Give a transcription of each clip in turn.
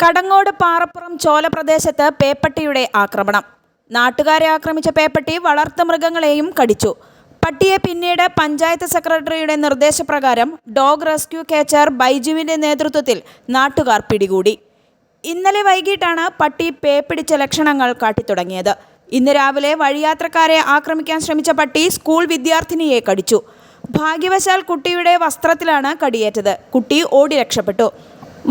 കടങ്ങോട് പാറപ്പുറം ചോല പ്രദേശത്ത് പേപ്പട്ടിയുടെ ആക്രമണം. നാട്ടുകാരെ ആക്രമിച്ച പേപ്പട്ടി വളർത്തുമൃഗങ്ങളെയും കടിച്ചു. പട്ടിയെ പിന്നീട് പഞ്ചായത്ത് സെക്രട്ടറിയുടെ നിർദ്ദേശപ്രകാരം ഡോഗ് റെസ്ക്യൂ കേച്ചർ ബൈജുവിന്റെ നേതൃത്വത്തിൽ നാട്ടുകാർ പിടികൂടി. ഇന്നലെ വൈകിട്ടാണ് പട്ടി പേപ്പിടിച്ച ലക്ഷണങ്ങൾ കാട്ടിത്തുടങ്ങിയത്. ഇന്ന് രാവിലെ വഴിയാത്രക്കാരെ ആക്രമിക്കാൻ ശ്രമിച്ച പട്ടി സ്കൂൾ വിദ്യാർത്ഥിനിയെ കടിച്ചു. ഭാഗ്യവശാൽ കുട്ടിയുടെ വസ്ത്രത്തിലാണ് കടിയേറ്റത്. കുട്ടി ഓടി രക്ഷപ്പെട്ടു.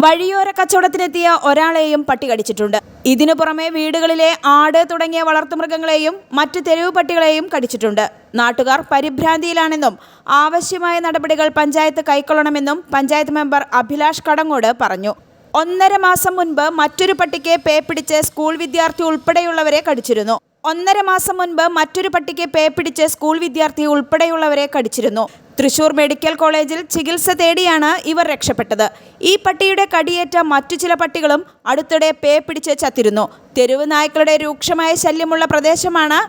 വഴിയോര കച്ചവടത്തിനെത്തിയ ഒരാളെയും പട്ടി കടിച്ചിട്ടുണ്ട് ഇതിനു പുറമെ വീടുകളിലെ ആട് തുടങ്ങിയ വളർത്തുമൃഗങ്ങളെയും മറ്റ് തെരുവ് പട്ടികളെയും കടിച്ചിട്ടുണ്ട്. നാട്ടുകാർ പരിഭ്രാന്തിയിലാണെന്നും ആവശ്യമായ നടപടികൾ പഞ്ചായത്ത് കൈക്കൊള്ളണമെന്നും പഞ്ചായത്ത് മെമ്പർ അഭിലാഷ് കടങ്ങോട് പറഞ്ഞു. ഒന്നര മാസം മുൻപ് മറ്റൊരു പട്ടിക്ക് പേ പിടിച്ച് സ്കൂൾ വിദ്യാർത്ഥി ഉൾപ്പെടെയുള്ളവരെ കടിച്ചിരുന്നു. ഒന്നര മാസം മുൻപ് മറ്റൊരു പട്ടിക്ക് പേ പിടിച്ച് സ്കൂൾ വിദ്യാർത്ഥി ഉൾപ്പെടെയുള്ളവരെ കടിച്ചിരുന്നു. തൃശൂർ മെഡിക്കൽ കോളേജിൽ ചികിത്സ തേടിയാണ് ഇവർ രക്ഷപ്പെട്ടത്. ഈ പട്ടിയുടെ കടിയേറ്റ മറ്റു ചില പട്ടികളും അടുത്തിടെ പേ പിടിച്ച് ചത്തിരുന്നു. തെരുവ് നായ്ക്കളുടെ രൂക്ഷമായ ശല്യമുള്ള പ്രദേശമാണ്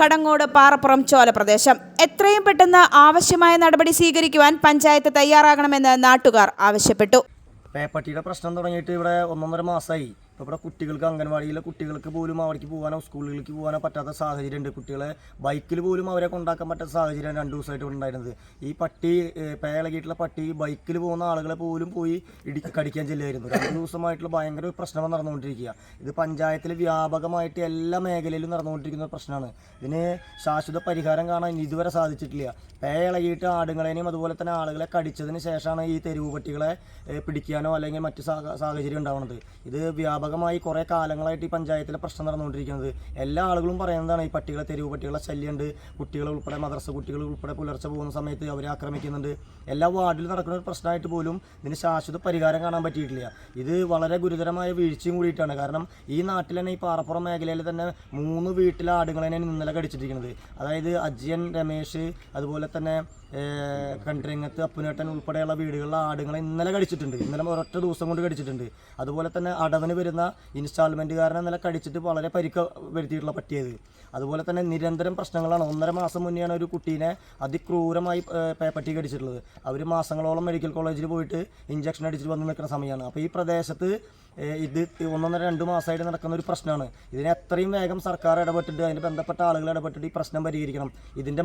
കടങ്ങോട് പാറപ്പുറം ചോല പ്രദേശം. എത്രയും പെട്ടെന്ന് ആവശ്യമായ നടപടി സ്വീകരിക്കുവാൻ പഞ്ചായത്ത് തയ്യാറാകണമെന്ന് നാട്ടുകാർ ആവശ്യപ്പെട്ടു. പേപ്പട്ടിയുടെ പ്രശ്നം തുടങ്ങിയിട്ട് ഇവിടെ ഒന്നൊന്നര മാസമായി ഇപ്പോൾ ഇവിടെ കുട്ടികൾക്ക് അംഗൻവാടിയിലെ കുട്ടികൾക്ക് പോലും അവിടേക്ക് പോകാനോ സ്കൂളുകളിലേക്ക് പോകാനോ പറ്റാത്ത സാഹചര്യം ഉണ്ട് കുട്ടികളെ ബൈക്കിൽ പോലും അവരെ കൊണ്ടാക്കാൻ പറ്റാത്ത സാഹചര്യമാണ് രണ്ട് ദിവസമായിട്ട് ഇവിടെ ഉണ്ടായിരുന്നത്. ഈ പട്ടി പേളകിയിട്ടുള്ള പട്ടി ബൈക്കിൽ പോകുന്ന ആളുകളെ പോലും പോയി ഇടി കടിക്കാൻ ചെല്ലുമായിരുന്നു രണ്ട് ദിവസമായിട്ടുള്ള ഭയങ്കര ഒരു പ്രശ്നം നടന്നുകൊണ്ടിരിക്കുക. ഇത് പഞ്ചായത്തിൽ വ്യാപകമായിട്ട് എല്ലാ മേഖലയിലും നടന്നുകൊണ്ടിരിക്കുന്ന ഒരു പ്രശ്നമാണ്. ഇതിന് ശാശ്വത പരിഹാരം കാണാൻ ഇതുവരെ സാധിച്ചിട്ടില്ല. പേളകിയിട്ട് ആടുങ്ങളെയും അതുപോലെ തന്നെ ആളുകളെ കടിച്ചതിന് ശേഷമാണ് ഈ തെരുവ് പട്ടികളെ പിടിക്കാനോ അല്ലെങ്കിൽ മറ്റു സാഹചര്യം ഉണ്ടാവുന്നത് ഇത് വ്യാപകമായി കുറേ കാലങ്ങളായിട്ട് ഈ പഞ്ചായത്തിലെ പ്രശ്നം നടന്നുകൊണ്ടിരിക്കുന്നത്. എല്ലാ ആളുകളും പറയുന്നതാണ് ഈ പട്ടികളെ തെരുവ് പട്ടികളെ ശല്യമുണ്ട് കുട്ടികൾ ഉൾപ്പെടെ മദ്രസ കുട്ടികൾ ഉൾപ്പെടെ പുലർച്ചെ പോകുന്ന സമയത്ത് അവരെ ആക്രമിക്കുന്നുണ്ട്. എല്ലാ വാർഡിലും നടക്കുന്ന ഒരു പ്രശ്നമായിട്ട് പോലും ഇതിന് ശാശ്വത പരിഹാരം കാണാൻ പറ്റിയിട്ടില്ല. ഇത് വളരെ ഗുരുതരമായ വീഴ്ചയും കൂടിയിട്ടാണ്. കാരണം ഈ നാട്ടിൽ തന്നെ ഈ പാറപ്പുറം മേഖലയിൽ തന്നെ മൂന്ന് വീട്ടിലെ ആടുകളെ ഇന്നലെ കടിച്ചിരിക്കുന്നത് അതായത് അജിയൻ രമേശ് അതുപോലെ തന്നെ കണ്ടിരങ്ങത്ത് അപ്പുനേട്ടൻ ഉൾപ്പെടെയുള്ള വീടുകളിലെ ആടുകളെ ഇന്നലെ കടിച്ചിട്ടുണ്ട്. ഇന്നലെ ഒരൊറ്റ ദിവസം കൊണ്ട് കടിച്ചിട്ടുണ്ട്. അതുപോലെ തന്നെ അടവന് വരുന്ന ഇൻസ്റ്റാൾമെന്റുകാരനെ നില കടിച്ചിട്ട് വളരെ പരിക്ക് വരുത്തിയിട്ടുള്ള പറ്റിയത്. അതുപോലെ തന്നെ നിരന്തരം പ്രശ്നങ്ങളാണ്. ഒന്നര മാസം മുന്നെയാണ് ഒരു കുട്ടീനെ അതിക്രൂരമായി പേപ്പറ്റി കടിച്ചിട്ടുള്ളത്. അവർ മാസങ്ങളോളം മെഡിക്കൽ കോളേജിൽ പോയിട്ട് ഇഞ്ചക്ഷൻ അടിച്ചിട്ട് വന്ന് നിൽക്കുന്ന സമയമാണ്. അപ്പോൾ ഈ പ്രദേശത്ത് ഇത് ഒന്നൊന്നര രണ്ട് മാസമായിട്ട് നടക്കുന്ന ഒരു പ്രശ്നമാണ്. ഇതിനെ എത്രയും വേഗം സർക്കാർ ഇടപെട്ടിട്ട് അതിന് ബന്ധപ്പെട്ട ആളുകൾ ഇടപെട്ടിട്ട് ഈ പ്രശ്നം പരിഹരിക്കണം. ഇതിന്റെ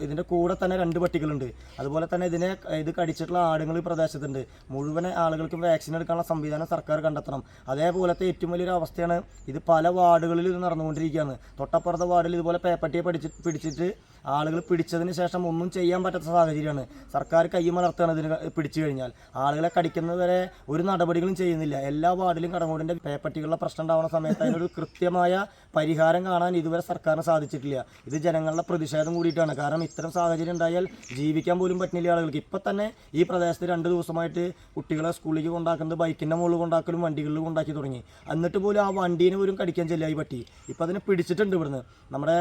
ഇതിന്റെ കൂടെ തന്നെ രണ്ട് പട്ടികളുണ്ട്. അതുപോലെ തന്നെ ഇതിനെ ഇത് കടിച്ചിട്ടുള്ള ആടുകൾ ഈ പ്രദേശത്തുണ്ട്. മുഴുവൻ ആളുകൾക്കും വാക്സിൻ എടുക്കാനുള്ള സംവിധാനം സർക്കാർ കണ്ടെത്തണം. അതേപോലത്തെ ഏറ്റവും വലിയൊരു അവസ്ഥയാണ് ഇത് പല വാർഡുകളിൽ ഇത് നടന്നുകൊണ്ടിരിക്കുകയാണ്. തൊട്ടപ്പുറത്തെ വാർഡിൽ ഇതുപോലെ പേപ്പട്ടിയെ പിടിച്ച് പിടിച്ചിട്ട് ആളുകൾ പിടിച്ചതിന് ശേഷം ഒന്നും ചെയ്യാൻ പറ്റാത്ത സാഹചര്യമാണ്. സർക്കാർ കൈമലർത്തുകയാണ് ഇതിന് പിടിച്ചു കഴിഞ്ഞാൽ. ആളുകളെ കടിക്കുന്നതുവരെ ഒരു നടപടികളും ചെയ്യുന്നില്ല. എല്ലാ വാർഡിലും കടങ്ങോടിന്റെ പേപ്പട്ടികളുടെ പ്രശ്നം ഉണ്ടാവുന്ന സമയത്ത് അതിനൊരു കൃത്യമായ പരിഹാരം കാണാൻ ഇതുവരെ സർക്കാരിന് സാധിച്ചിട്ടില്ല. ഇത് ജനങ്ങളുടെ പ്രതിഷേധം കൂടിയിട്ടാണ്. കാരണം ഇത്തരം സാഹചര്യം ഉണ്ടായാൽ ജീവിക്കാൻ പോലും പറ്റുന്നില്ല ആളുകൾക്ക്. ഇപ്പം തന്നെ ഈ പ്രദേശത്ത് രണ്ട് ദിവസമായിട്ട് കുട്ടികളെ സ്കൂളിലേക്ക് കൊണ്ടാക്കുന്നത് ബൈക്കിന്റെ മുകളിൽ കൊണ്ടാക്കലും വണ്ടികളിൽ കൊണ്ടാക്കി തുടങ്ങി. എന്നിട്ട് പോലും ആ വണ്ടീനെ പോലും കടിക്കാൻ ചെല്ലായി പറ്റി. ഇപ്പം അതിനെ പിടിച്ചിട്ടുണ്ട് ഇവിടുന്ന്. നമ്മുടെ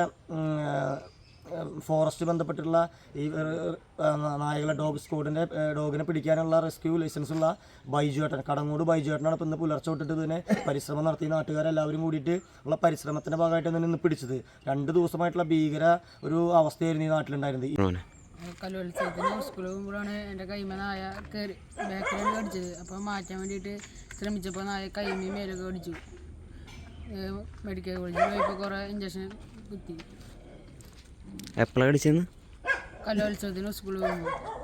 ഫോറസ്റ്റ് ബന്ധപ്പെട്ടുള്ള ഈ നായകളെ ഡോഗ് സ്ക്വാഡിന്റെ ഡോഗിനെ പിടിക്കാനുള്ള റെസ്ക്യൂ ലൈസൻസ് ഉള്ള ബൈജുവേട്ടൻ കടങ്ങോട് ബൈജുവേട്ടനാണ് ഇപ്പം ഇന്ന് പുലർച്ചെ തൊട്ടിട്ട് ഇതിനെ പരിശ്രമം നടത്തി നാട്ടുകാരെല്ലാവരും കൂടിയിട്ട് ഉള്ള പരിശ്രമത്തിന്റെ ഭാഗമായിട്ട് തന്നെ ഇന്ന് പിടിച്ചത്. രണ്ട് ദിവസമായിട്ടുള്ള ഭീകര ഒരു അവസ്ഥയായിരുന്നു ഈ നാട്ടിലുണ്ടായിരുന്നത്. കലോത്സവത്തിന് സ്കൂളിൽ പോകുമ്പോഴാണ് എന്റെ കൈമ നായ കയറി ബാക്കിലാണ് കടിച്ചത്. അപ്പോൾ മാറ്റാൻ വേണ്ടിയിട്ട് ശ്രമിച്ചപ്പോൾ നായ കൈമയും മേലൊക്കെ കടിച്ചു. മെഡിക്കൽ കോളേജിൽ പോയപ്പോൾ കുറേ ഇഞ്ചക്ഷൻ കുത്തി. എപ്പോഴാണ് അടിച്ചെന്ന് കലോത്സവത്തിന് സ്കൂളിൽ പോകുമ്പോൾ